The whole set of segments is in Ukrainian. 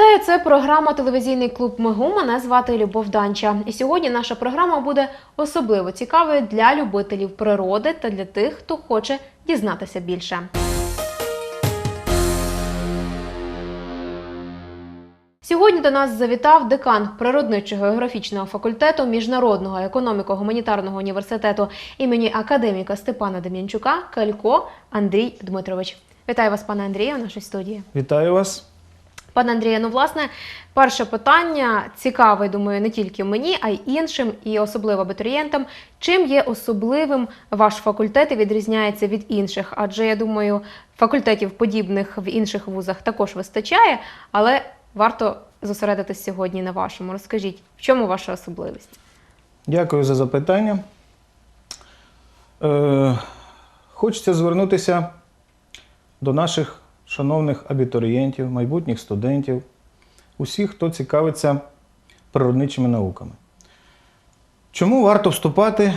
Вітаю, це програма Телевізійний клуб Мигу. Мене звати Любов Данча. І сьогодні наша програма буде особливо цікавою для любителів природи та для тих, хто хоче дізнатися більше. Сьогодні до нас завітав декан природничого географічного факультету Міжнародного економіко-гуманітарного університету імені академіка Степана Дем'янчука Калько Андрій Дмитрович. Вітаю вас, пане Андрію, в нашій студії. Вітаю вас. Пане Андрію, ну власне, перше питання цікаве, думаю, не тільки мені, а й іншим, і особливо абітурієнтам. Чим є особливим ваш факультет і відрізняється від інших? Адже я думаю, факультетів подібних в інших вузах також вистачає, але варто зосередитись сьогодні на вашому. Розкажіть, в чому ваша особливість? Дякую за запитання. Е, хочеться звернутися до наших шановних абітурієнтів, майбутніх студентів, усіх, хто цікавиться природничими науками. Чому варто вступати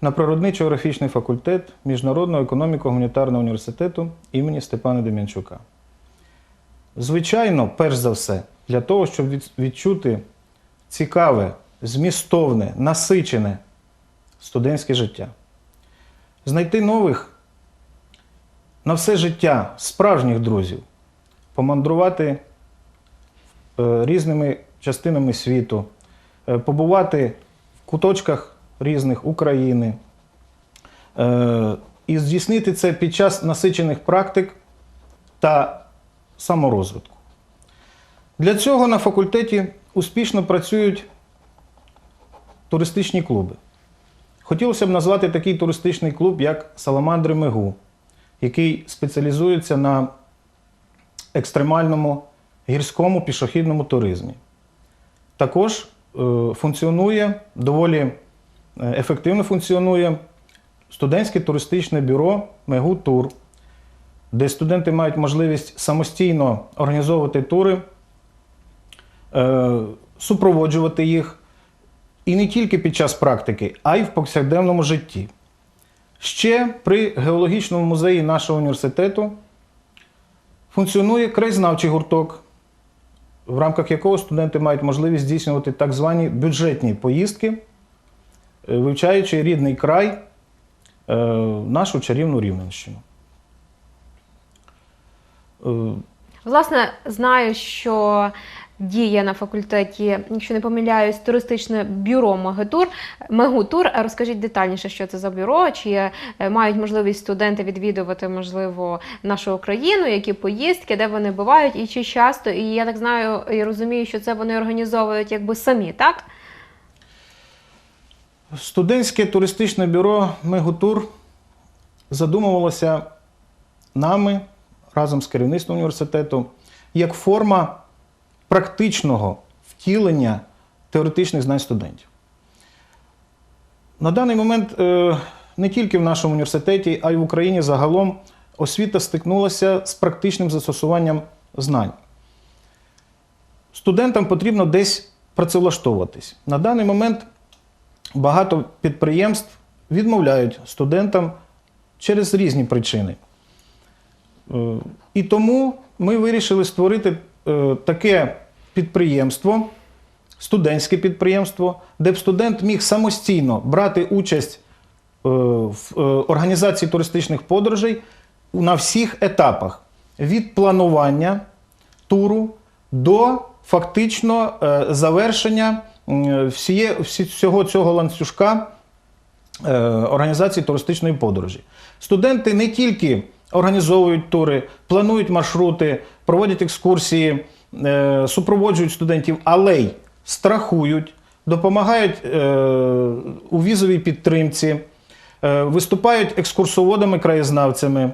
на природничо-графічний факультет Міжнародного економіко-гуманітарного університету імені Степана Дем'янчука? Звичайно, перш за все, для того, щоб відчути цікаве, змістовне, насичене студентське життя. Знайти нових на все життя справжніх друзів, помандрувати е, різними частинами світу, е, побувати в куточках різних України е, і здійснити це під час насичених практик та саморозвитку. Для цього на факультеті успішно працюють туристичні клуби. Хотілося б назвати такий туристичний клуб, як Саламандри Мегу, який спеціалізується на екстремальному гірському пішохідному туризмі. Також е, функціонує доволі е, ефективно функціонує студентське туристичне бюро Мегу Тур, де студенти мають можливість самостійно організовувати тури, е, супроводжувати їх і не тільки під час практики, а й в повсякденному житті. Ще при геологічному музеї нашого університету функціонує краєзнавчий гурток, в рамках якого студенти мають можливість здійснювати так звані бюджетні поїздки, е, вивчаючи рідний край, е, нашу чарівну Рівненщину. Власне, знаю, що діє на факультеті, якщо не помиляюсь, туристичне бюро Мегутур. Мегутур. Розкажіть детальніше, що це за бюро, чи е, мають можливість студенти відвідувати, можливо, нашу країну, які поїздки, де вони бувають, і чи часто. І я так знаю і розумію, що це вони організовують якби самі, так? Студентське туристичне бюро Мегутур задумувалося нами разом з керівництвом університету як форма практичного втілення теоретичних знань студентів. На даний момент е, не тільки в нашому університеті, а й в Україні загалом освіта стикнулася з практичним застосуванням знань. Студентам потрібно десь працевлаштовуватись. На даний момент багато підприємств відмовляють студентам через різні причини. Е, І тому ми вирішили створити таке підприємство, студентське підприємство, де б студент міг самостійно брати участь е, в е, організації туристичних подорожей на всіх етапах від планування туру до фактично е, завершення всього цього ланцюжка е, організації туристичної подорожі. Студенти не тільки організовують тури, планують маршрути, проводять екскурсії, е, супроводжують студентів, але й страхують, допомагають е, у візовій підтримці, е, виступають екскурсоводами, краєзнавцями.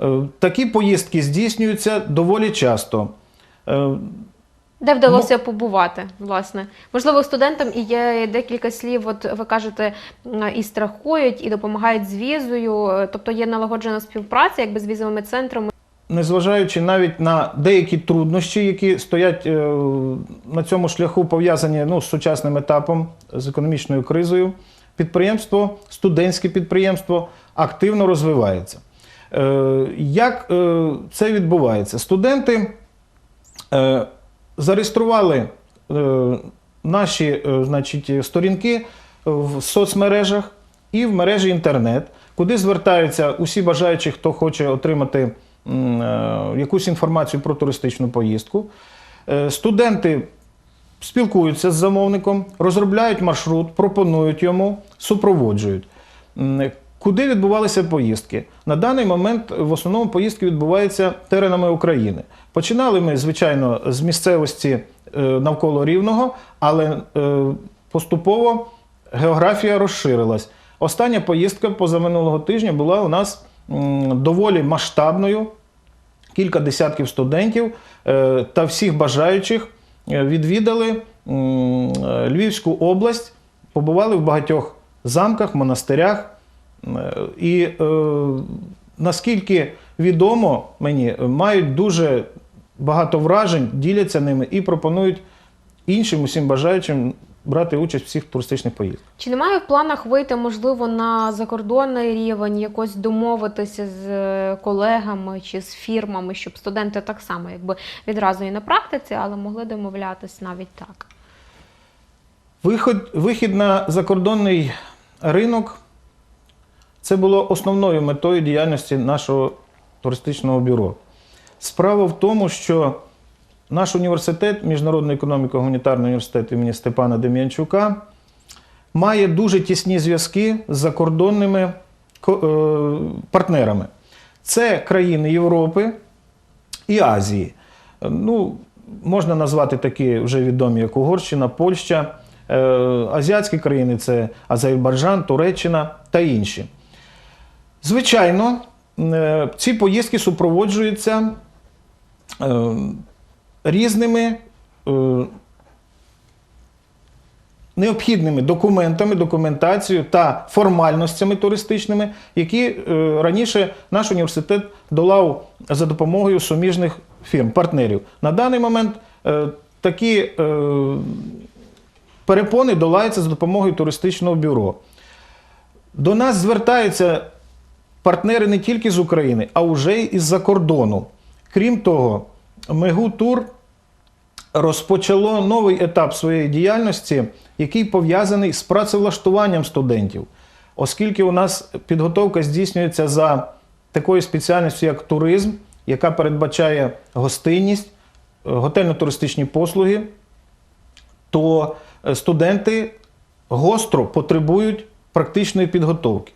Е, Такі поїздки здійснюються доволі часто. Де вдалося побувати, власне. Можливо, студентам і є декілька слів, от ви кажете, і страхують, і допомагають з візою, тобто є налагоджена співпраця якби з візовими центрами. Незважаючи навіть на деякі труднощі, які стоять е, на цьому шляху, пов'язані ну, з сучасним етапом, з економічною кризою, підприємство, студентське підприємство активно розвивається. Е, Як е, це відбувається? Студенти зареєстрували наші значить, сторінки в соцмережах і в мережі інтернет, куди звертаються усі бажаючі, хто хоче отримати якусь інформацію про туристичну поїздку. Е, Студенти спілкуються з замовником, розробляють маршрут, пропонують йому, супроводжують. Куди відбувалися поїздки? На даний момент в основному поїздки відбуваються теренами України. Починали ми, звичайно, з місцевості е, навколо Рівного, але е, поступово географія розширилась. Остання поїздка позаминулого тижня була у нас доволі масштабною кілька десятків студентів е, та всіх бажаючих е, відвідали е, Львівську область, побували в багатьох замках, монастирях. І наскільки відомо мені, мають дуже багато вражень, діляться ними і пропонують іншим усім бажаючим брати участь в всіх туристичних поїздках. Чи немає в планах вийти, можливо, на закордонний рівень, якось домовитися з е, колегами чи з фірмами, щоб студенти так само, якби відразу і на практиці, але могли домовлятись навіть так? Вихід, вихід на закордонний ринок це було основною метою діяльності нашого туристичного бюро. Справа в тому, що наш університет, Міжнародний економіко-гуманітарний університет імені Степана Дем'янчука, має дуже тісні зв'язки з закордонними е, партнерами. Це країни Європи і Азії. Ну, можна назвати такі вже відомі, як Угорщина, Польща, е, азіатські країни це Азербайджан, Туреччина та інші. Звичайно, е, ці поїздки супроводжуються різними е, необхідними документами, документацією та формальностями туристичними, які е, раніше наш університет долав за допомогою суміжних фірм, партнерів. На даний момент е, такі е, перепони долаються за допомогою туристичного бюро. До нас звертаються партнери не тільки з України, а вже й із-за кордону. Крім того, Мегу Тур розпочало новий етап своєї діяльності, який пов'язаний з працевлаштуванням студентів, оскільки у нас підготовка здійснюється за такою спеціальністю, як туризм, яка передбачає гостинність, готельно-туристичні послуги, то е, студенти гостро потребують практичної підготовки.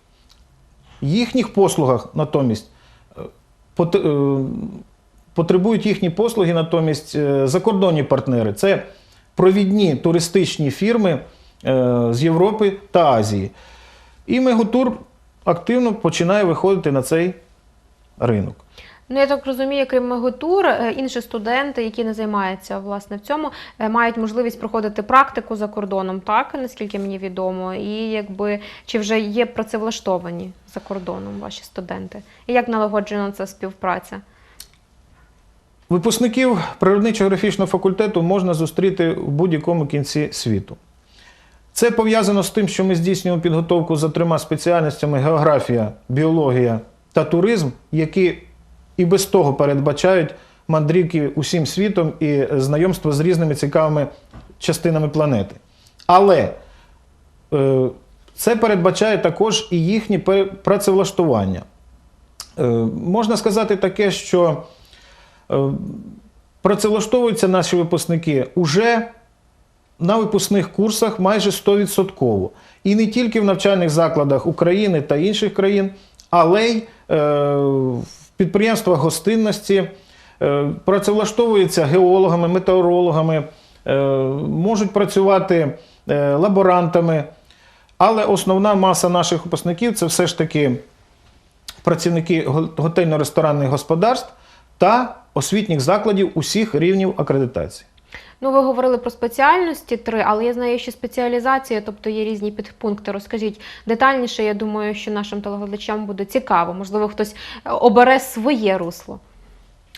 Їхніх послугах натомість е, е, потребують їхні послуги натомість е, закордонні партнери. Це провідні туристичні фірми е, з Європи та Азії. І Мегутур активно починає виходити на цей ринок. Ну, я так розумію, крім Меготур, е, інші студенти, які не займаються власне в цьому, мають можливість проходити практику за кордоном, так наскільки мені відомо, і якби чи вже є працевлаштовані за кордоном ваші студенти? І як налагоджена ця співпраця? Випускників природничо-графічного факультету можна зустріти в будь-якому кінці світу. Це пов'язано з тим, що ми здійснюємо підготовку за трьома спеціальностями: географія, біологія та туризм, які і без того передбачають мандрівки усім світом і знайомство з різними цікавими частинами планети. Але е, це передбачає також і їхнє працевлаштування. Е, можна сказати таке, що Працевлаштовуються наші випускники уже на випускних курсах майже 100%. І не тільки в навчальних закладах України та інших країн, але й е, в підприємствах гостинності, е, працевлаштовуються геологами, метеорологами, е, можуть працювати е, лаборантами. Але основна маса наших випускників це все ж таки працівники готельно-ресторанних господарств та освітніх закладів усіх рівнів акредитації. Ну, ви говорили про спеціальності три, але я знаю, що спеціалізація, тобто є різні підпункти. Розкажіть детальніше. Я думаю, що нашим телеглядачам буде цікаво. Можливо, хтось е, обере своє русло.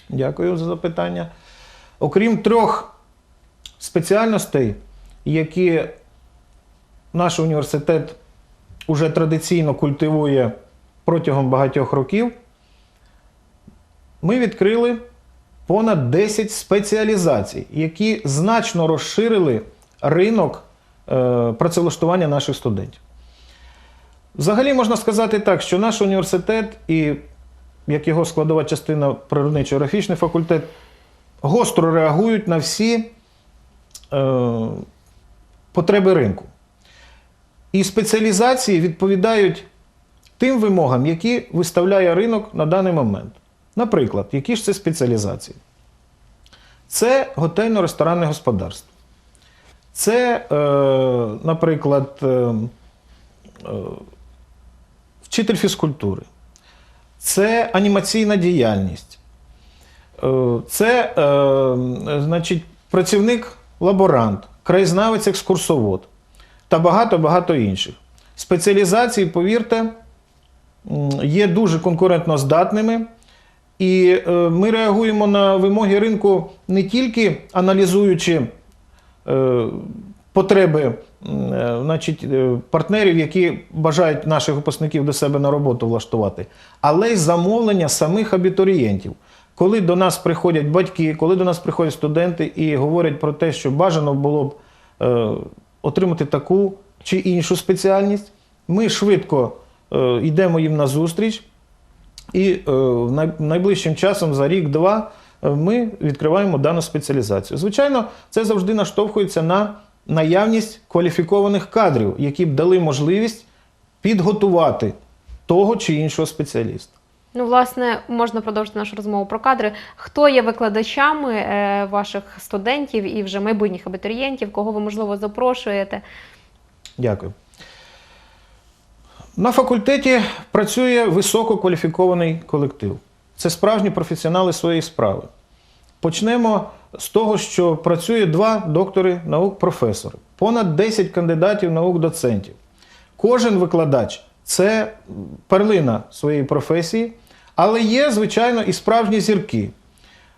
Дякую за запитання. Окрім трьох спеціальностей, які наш університет уже традиційно культивує протягом багатьох років, ми відкрили понад 10 спеціалізацій, які значно розширили ринок е, працевлаштування наших студентів. Взагалі можна сказати так, що наш університет і як його складова частина природничо-графічний факультет гостро реагують на всі е, потреби ринку. І спеціалізації відповідають тим вимогам, які виставляє ринок на даний момент. Наприклад, які ж це спеціалізації? Це готельно-ресторанне господарство. Це, е, наприклад, е, е, вчитель фізкультури. Це анімаційна діяльність. Е, Це, е, значить, працівник лаборант, краєзнавець екскурсовод та багато-багато інших. Спеціалізації, повірте, є дуже конкурентно здатними. І е, ми реагуємо на вимоги ринку не тільки аналізуючи е, потреби е, значить, партнерів, які бажають наших випускників до себе на роботу влаштувати, але й замовлення самих абітурієнтів. Коли до нас приходять батьки, коли до нас приходять студенти і говорять про те, що бажано було б отримати таку чи іншу спеціальність, ми швидко йдемо їм на зустріч. І е, найближчим часом, за рік-два, е, ми відкриваємо дану спеціалізацію. Звичайно, це завжди наштовхується на наявність кваліфікованих кадрів, які б дали можливість підготувати того чи іншого спеціаліста. Ну, власне, можна продовжити нашу розмову про кадри. Хто є викладачами е, ваших студентів і вже майбутніх абітурієнтів, кого ви, можливо, запрошуєте? Дякую. На факультеті працює висококваліфікований колектив. Це справжні професіонали своєї справи. Почнемо з того, що працює два доктори наук професори, понад 10 кандидатів наук доцентів. Кожен викладач це перлина своєї професії, але є, звичайно, і справжні зірки.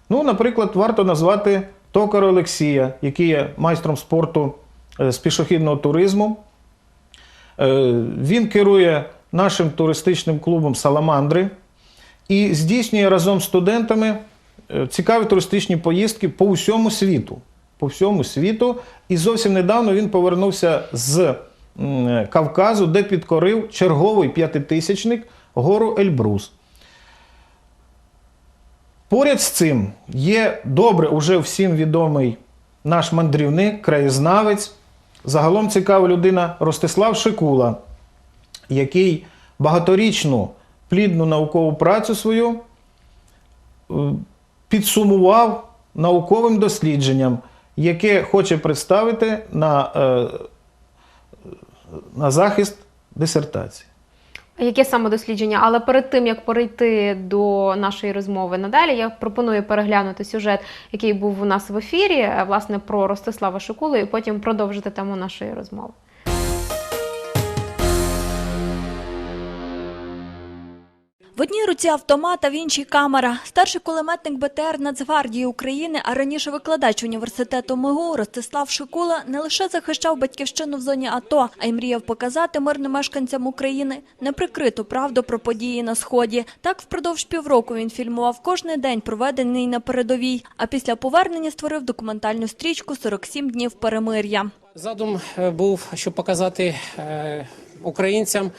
Ну, наприклад, варто назвати Токара Олексія, який є майстром спорту е, з пішохідного туризму. Е, Він керує нашим туристичним клубом Саламандри і здійснює разом з студентами е, цікаві туристичні поїздки по всьому світу. По всьому світу. І зовсім недавно він повернувся з Кавказу, де підкорив черговий п'ятитисячник гору Ельбрус. Поряд з цим є добре уже всім відомий наш мандрівник, краєзнавець, загалом цікава людина Ростислав Шикула, який багаторічну плідну наукову працю свою е, підсумував науковим дослідженням, яке хоче представити на, е, на захист дисертації. Яке саме дослідження? Але перед тим як перейти до нашої розмови надалі, я пропоную переглянути сюжет, який був у нас в ефірі, власне, про Ростислава Шикулу, і потім продовжити тему нашої розмови. В одній руці автомат, а в іншій камера. Старший кулеметник БТР Нацгвардії України, а раніше викладач університету МИГУ Ростислав Шикула не лише захищав батьківщину в зоні АТО, а й мріяв показати мирним мешканцям України неприкриту правду про події на сході. Так, впродовж півроку він фільмував кожний день, проведений на передовій. А після повернення створив документальну стрічку «47 днів перемир'я. Задум е, був, щоб показати е, українцям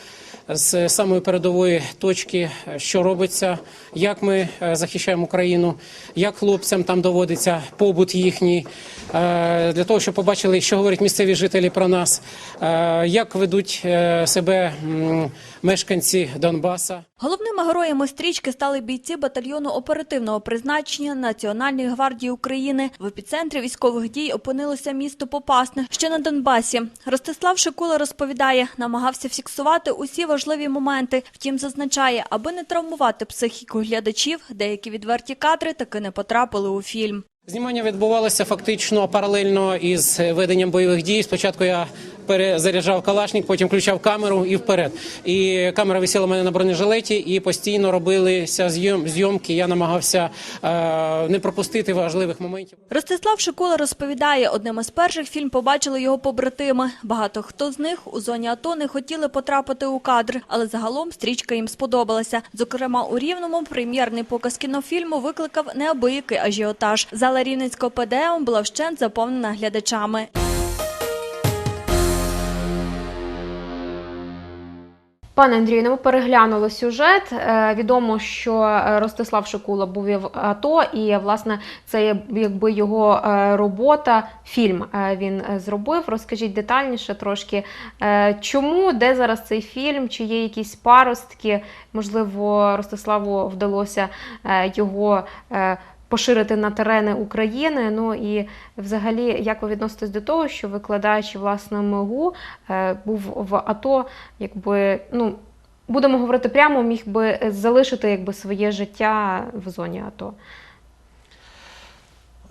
з самої передової точки, що робиться, як ми е, захищаємо Україну, як хлопцям там доводиться побут їхній, е, для того, щоб побачили, що говорять місцеві жителі про нас, е, як ведуть себе мешканці Донбаса. Головними героями стрічки стали бійці батальйону оперативного призначення Національної гвардії України. В епіцентрі військових дій опинилося місто Попасне, що на Донбасі. Ростислав Шикула розповідає, намагався фіксувати усі важливі моменти. Втім, зазначає, аби не травмувати психіку глядачів, деякі відверті кадри таки не потрапили у фільм. Знімання відбувалося фактично паралельно із веденням бойових дій. Спочатку я перезаряджав калашник, потім включав камеру і вперед. І камера висіла в мене на бронежилеті, і постійно робилися зйом, зйомки. Я намагався е, не пропустити важливих моментів. Ростислав Шикула розповідає, одним із перших фільм побачили його побратими. Багато хто з них у зоні АТО не хотіли потрапити у кадр, але загалом стрічка їм сподобалася. Зокрема, у Рівному прем'єрний показ кінофільму викликав неабиякий ажіотаж. Зала Рівненського ПДМ була вщент заповнена глядачами. Пане Андрію, ну, ми переглянули сюжет. Е, Відомо, що е, Ростислав Шикула був в АТО, і власне це якби його е, робота, фільм він зробив. Розкажіть детальніше трошки, чому, де зараз цей фільм, чи є якісь паростки? Можливо, Ростиславу вдалося його. Поширити на терени України. Ну і взагалі, як ви відноситесь до того, що викладач власне МГУ е, був в АТО, якби ну будемо говорити прямо, міг би залишити якби своє життя в зоні АТО.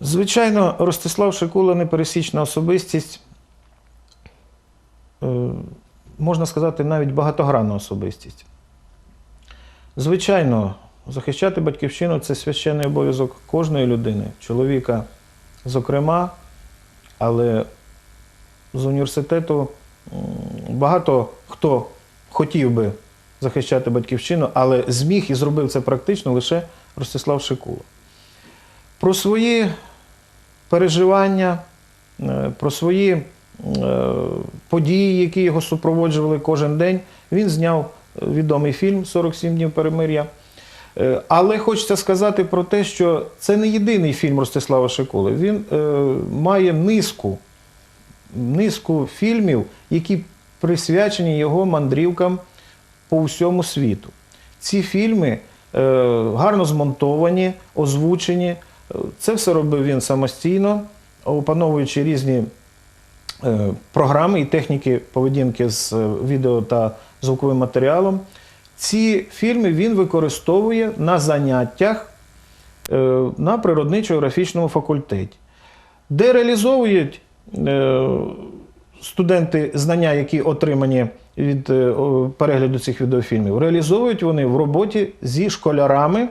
Звичайно, Ростислав Шикула непересічна особистість, е, можна сказати, навіть багатогранна особистість. Звичайно, захищати батьківщину це священний обов'язок кожної людини, чоловіка, зокрема, але з університету багато хто хотів би захищати батьківщину, але зміг і зробив це практично лише Ростислав Шикула. Про свої переживання, е, про свої е, події, які його супроводжували кожен день, він зняв е, відомий фільм «47 днів перемир'я. Е, Але хочеться сказати про те, що це не єдиний фільм Ростислава Шикули. Він е, має низку, низку фільмів, які присвячені його мандрівкам по всьому світу. Ці фільми е, гарно змонтовані, озвучені. Е, Це все робив він самостійно, опановуючи різні е, програми і техніки поведінки з е, відео та звуковим матеріалом. Ці фільми він використовує на заняттях е, на природничо-графічному факультеті, де реалізовують е, студенти знання, які отримані від е, перегляду цих відеофільмів, реалізовують вони в роботі зі школярами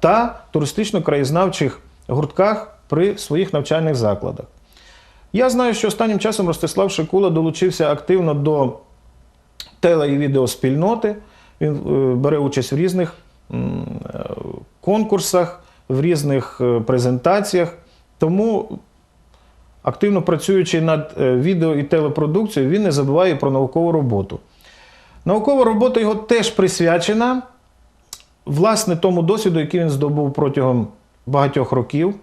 та туристично-краєзнавчих гуртках при своїх навчальних закладах. Я знаю, що останнім часом Ростислав Шикула долучився активно до теле- і відеоспільноти. Він е, бере участь в різних е, конкурсах, в різних е, презентаціях. Тому, активно працюючи над відео і телепродукцією, він не забуває про наукову роботу. Наукова робота його теж присвячена власне тому досвіду, який він здобув протягом багатьох років.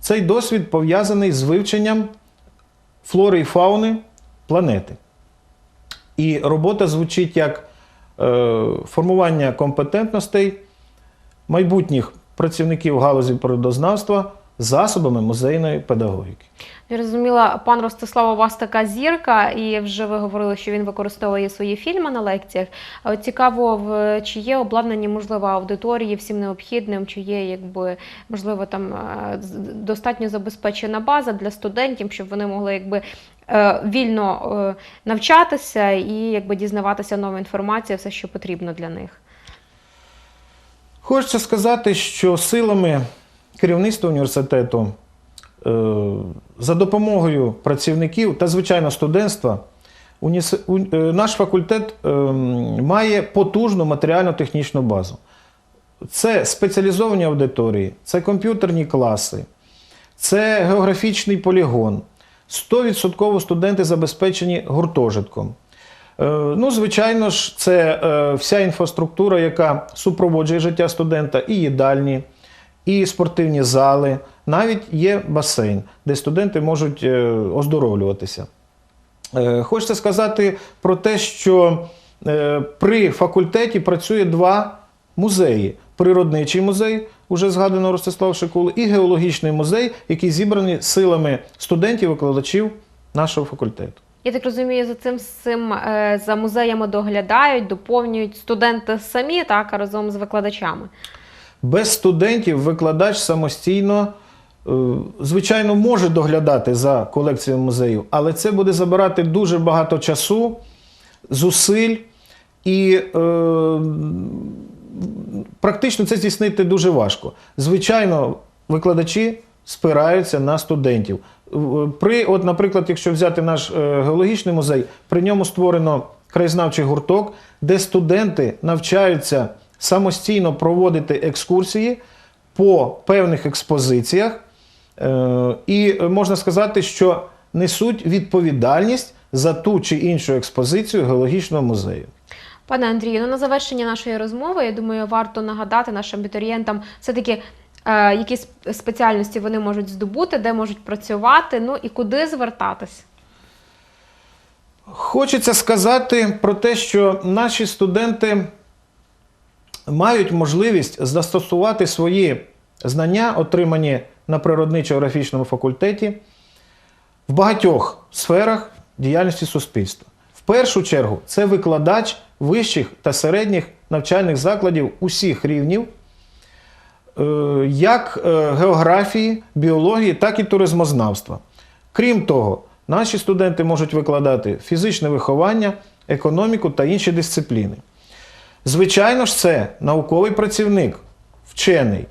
Цей досвід пов'язаний з вивченням флори і фауни планети. І робота звучить як формування компетентностей майбутніх працівників галузі природознавства засобами музейної педагогіки. Я розуміла, пан Ростислав, у вас така зірка, і вже ви говорили, що він використовує свої фільми на лекціях. Цікаво, чи є обладнання, можливо, аудиторії всім необхідним, чи є, якби, можливо, там е, достатньо забезпечена база для студентів, щоб вони могли якби. Е, Вільно е, навчатися і якби дізнаватися нову інформацію, все, що потрібно для них. Хочеться сказати, що силами керівництва університету е, за допомогою працівників та, звичайно, студентства, наш факультет має потужну матеріально-технічну базу. Це спеціалізовані аудиторії, це комп'ютерні класи, це географічний полігон. 100% студенти забезпечені гуртожитком. Е, Ну, звичайно ж, це е, вся інфраструктура, яка супроводжує життя студента, і їдальні, і спортивні зали, навіть є басейн, де студенти можуть е, оздоровлюватися. Хочеться сказати про те, що при факультеті працює два музеї: природничий музей, уже згаданого Ростислава Шикули, і геологічний музей, який зібраний силами студентів-викладачів нашого факультету. Я так розумію, за цим цим е, за музеями доглядають, доповнюють студенти самі, так разом з викладачами. Без студентів викладач самостійно е, звичайно, може доглядати за колекцією музею, але це буде забирати дуже багато часу, зусиль і е, практично це здійснити дуже важко. Звичайно, викладачі спираються на студентів. При, от, наприклад, якщо взяти наш е, геологічний музей, при ньому створено краєзнавчий гурток, де студенти навчаються самостійно проводити екскурсії по певних експозиціях. Е, І можна сказати, що несуть відповідальність за ту чи іншу експозицію геологічного музею. Пане Андрію, ну на завершення нашої розмови, я думаю, варто нагадати нашим абітурієнтам все-таки, е, які спеціальності вони можуть здобути, де можуть працювати, ну і куди звертатись. Хочеться сказати про те, що наші студенти мають можливість застосувати свої знання, отримані на природничо-графічному факультеті, в багатьох сферах діяльності суспільства. В першу чергу, це викладач вищих та середніх навчальних закладів усіх рівнів, е, як е, географії, біології, так і туризмознавства. Крім того, наші студенти можуть викладати фізичне виховання, економіку та інші дисципліни. Звичайно ж, це науковий працівник, вчений.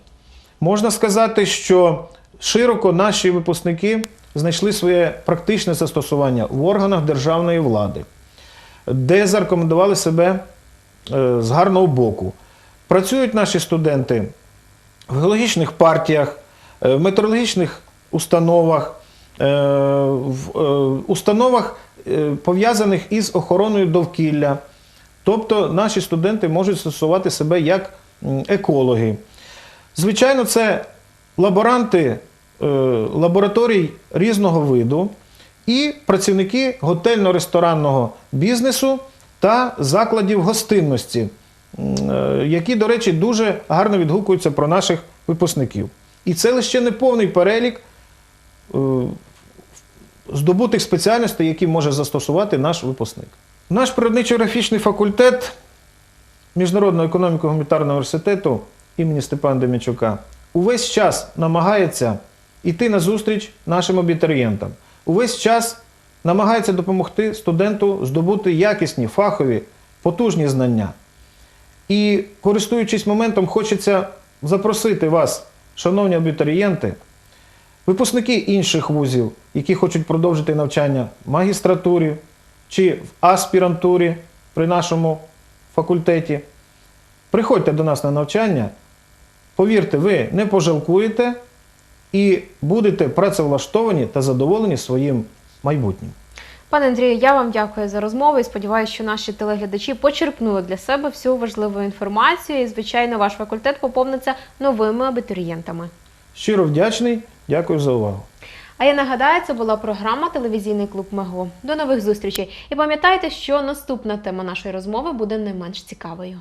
Можна сказати, що широко наші випускники знайшли своє практичне застосування в органах державної влади, де зарекомендували себе е, з гарного боку. Працюють наші студенти в геологічних партіях, е, в метеорологічних установах, е, в установах, пов'язаних із охороною довкілля. Тобто наші студенти можуть стосувати себе як екологи. Звичайно, це лаборанти лабораторій різного виду і працівники готельно-ресторанного бізнесу та закладів гостинності, е, які, до речі, дуже гарно відгукуються про наших випускників. І це лише не повний перелік е, здобутих спеціальностей, які може застосувати наш випускник. Наш природничо-графічний факультет Міжнародного економіко-гуманітарного університету імені Степана Демічука увесь час намагається йти на зустріч нашим абітурієнтам. Увесь час намагається допомогти студенту здобути якісні, фахові, потужні знання. І, користуючись моментом, хочеться запросити вас, шановні абітурієнти, випускники інших вузів, які хочуть продовжити навчання в магістратурі чи в аспірантурі при нашому факультеті. Приходьте до нас на навчання. Повірте, ви не пожалкуєте і будете працевлаштовані та задоволені своїм майбутнім. Пане Андрію, я вам дякую за розмову і сподіваюся, що наші телеглядачі почерпнули для себе всю важливу інформацію. І, звичайно, ваш факультет поповниться новими абітурієнтами. Щиро вдячний, дякую за увагу. А я нагадаю, це була програма Телевізійний клуб Мего. До нових зустрічей. І пам'ятайте, що наступна тема нашої розмови буде не менш цікавою.